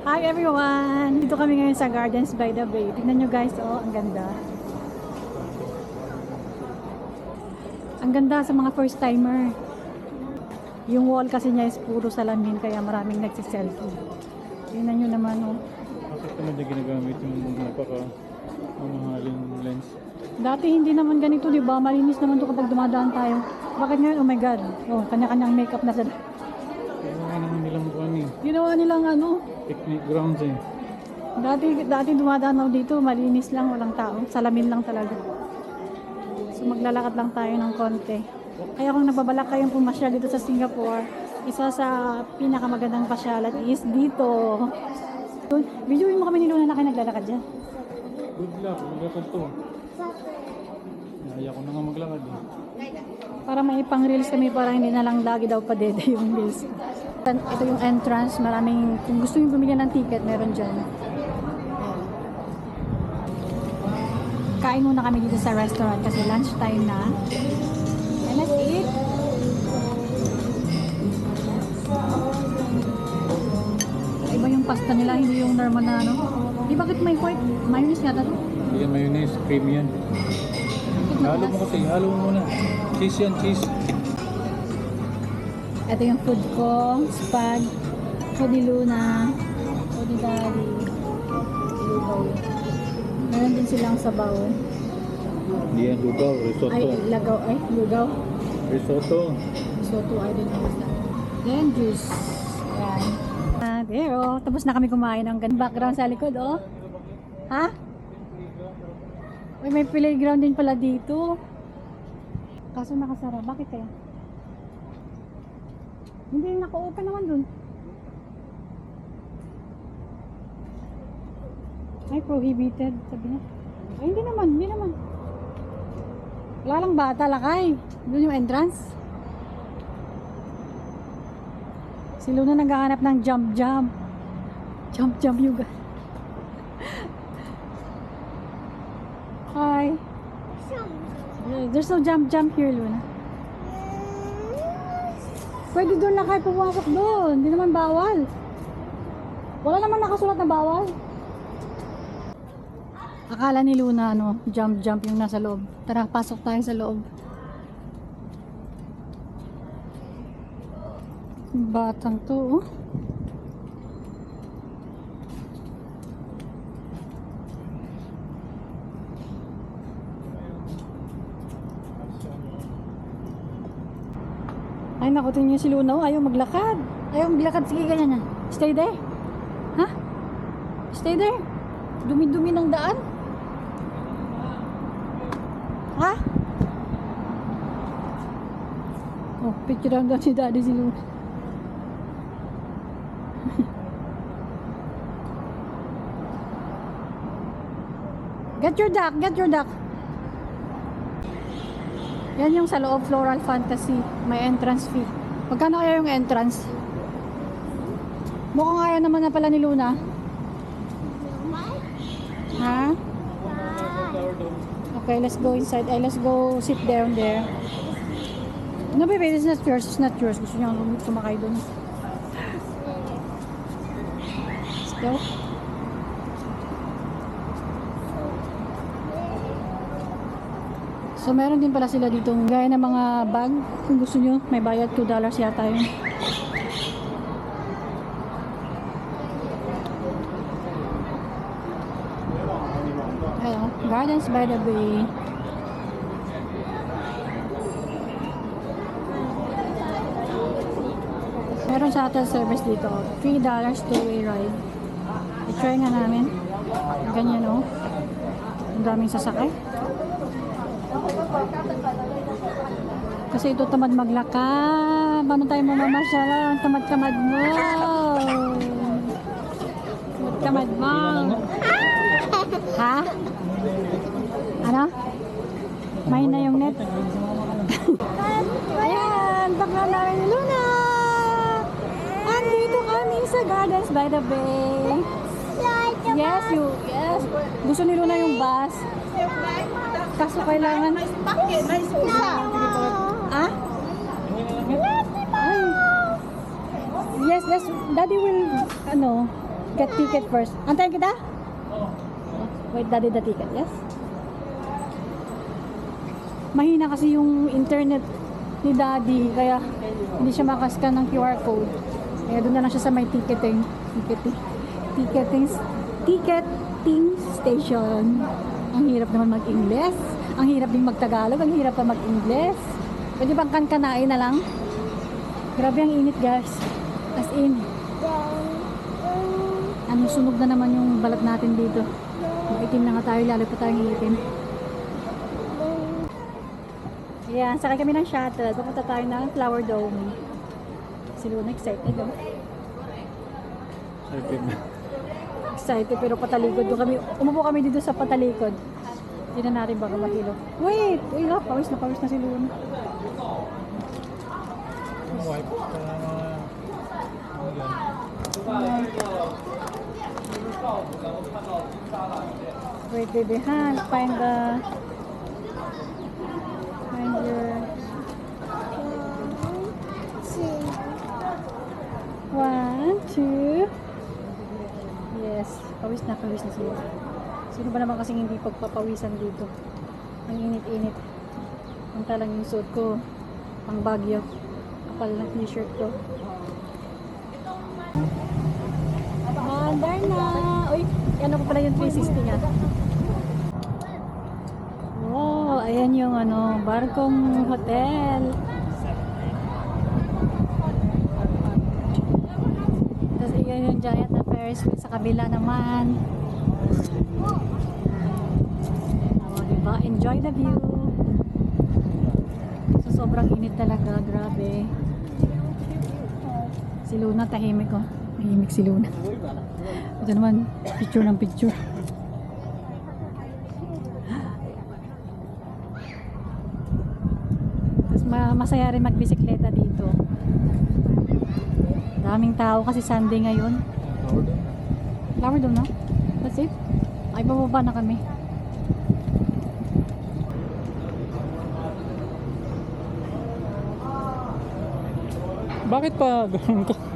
Hi everyone! Dito kami ngayon sa Gardens by the Bay. Tingnan nyo guys, oh, ang ganda. Ang ganda sa mga first timer. Yung wall kasi niya is puro salamin kaya maraming nagsiselfie. Tingnan nyo naman, oh. Bakit naman niya ginagamit yung napaka mamahaling lens? Dati hindi naman ganito, di ba? Malinis naman to kapag dumadaan tayo. Bakit ngayon? Oh my God. Oh, kanya-kanyang makeup na sila. Ginawa naman nilang kung eh. Ginawa nilang ano, Picnic grounds eh. Dati, dati dumadaan ako dito, malinis lang, walang tao. Salamin lang talaga. So maglalakad lang tayo ng konti. Kaya kung nababalak kayong pumasyal dito sa Singapore, isa sa pinakamagandang pasyalan is dito. Videoin mo kami ni Luna na kayo naglalakad dyan. Good luck, maglakad to. Naya ko na nga maglakad eh. Para may pang reels kami, para hindi na lang lagi daw pa dede yung reels. Ito yung entrance, maraming, kung gusto nyo bumili ng ticket, meron dyan. Kain muna kami dito sa restaurant kasi lunch time na. And let's eat. Iba yung pasta nila, hindi yung normal na ano. Di bakit may white mayonnaise nga to? Hindi yan mayonnaise, cream yan. Halo mo kasi, halo mo muna. Cheese yan, cheese. Ito yung food ko, spag, food ni Luna, food ni Daddy, lugaw. Meron din silang sabaw. Hindi yan lugaw, risotto. Ay, lagaw, ay, lugaw. Risotto. Soto, I don't know what's that. Then, juice. Ayan. Ah, there, oh. Tapos na kami kumain ng gan- background sa likod, oh. Ha? Uy, may playground din pala dito. Kaso nakasara. Bakit kaya? Hindi, naka-open naman dun. Ay, prohibited. Sabi niya. Ay, hindi naman, hindi naman. Wala lang bata, lakay. Doon yung entrance. Si Luna naghahanap ng jump jump. Jump jump yoga. Hi. There's no jump jump here, Luna. Pwede doon na kayo pumasok doon. Hindi naman bawal. Wala naman nakasulat na bawal. Akala ni Luna, ano, jump jump yung nasa loob. Tara, pasok tayo sa loob. Batang to, oh. Ay, naku, niyo si Luna, oh. Ayaw maglakad. Ayaw maglakad. Sige, ganyan na. Stay there. Ha? Stay there. Dumi-dumi ng daan. Ha? Oh, picture lang daw si Daddy si Luna. Get your duck, get your duck. Yan yung sa loob Floral Fantasy. May entrance fee. Magkano kaya yung entrance? Mukhang ayaw naman na pala ni Luna. Ha? Okay, let's go inside. Ay, let's go sit down there. No, baby, it's not yours. It's not yours. Gusto niya sumakay doon. Let's go. So, meron din pala sila dito gaya ng mga bag. Kung gusto nyo, may bayad $2 yata yun. Ayun, Gardens by the Bay. Meron shuttle service dito. $3 two-way ride. I-try nga namin. Ganyan oh. Ang daming sasakay. Kasi ito tamad maglakad. Paano tayo mamamasyala? Ang tamad-tamad mo. Tamad-tamad mo. Ha? Ano? May na yung net. Ayan, bakla namin ni Luna. Andito kami sa Gardens by the Bay. Yes, you, yes. Gusto ni Luna yung bus. Kaso kailangan... Ah? Ay. Yes, yes. Daddy will, ano, get ticket first. Antayin kita? Wait, daddy the ticket, yes? Mahina kasi yung internet ni daddy, kaya hindi siya makascan ng QR code. Kaya doon na lang siya sa may ticketing. Ticketing. Ticketing. Ticketing station. Ang hirap naman mag-Ingles. Ang hirap din mag-Tagalog. Ang hirap pa mag-Ingles. Pwede bang kankanain na lang? Grabe ang init guys. As in, ano sunog na naman yung balat natin dito. Maitim na nga tayo, lalo pa tayong iitim. Ayan, sakay kami ng shuttle. Pupunta tayo ng Flower Dome. Si Luna excited. Oh. Excited na. Excited pero patalikod. Doon kami, umupo kami dito sa patalikod. Hindi na natin baka matilo. Wait! Uy, la, pawis na pawis na si Luna. Wait, baby, ha? Find the... Find your... One, two... Yes. Pawis na, sila. Sino ba naman kasing hindi pagpapawisan dito? Ang init-init. Punta lang yung suit ko. Pang bagyo. Kapal na t-shirt ko. Mandar na! Uy, ano ko pala yung 360 nga. Wow, ayan yung ano, barkong hotel. Tapos ayan yung giant na Ferris kabila naman. Oh, diba? Enjoy the view. So, sobrang init talaga. Grabe. Si Luna, tahimik ko. Tahimik si Luna. Ito naman, picture ng picture. Tapos ma- masaya rin magbisikleta dito. Daming tao kasi Sunday ngayon. Doon, no? That's it. Ay, bababa na kami. Bakit pa ganun ka?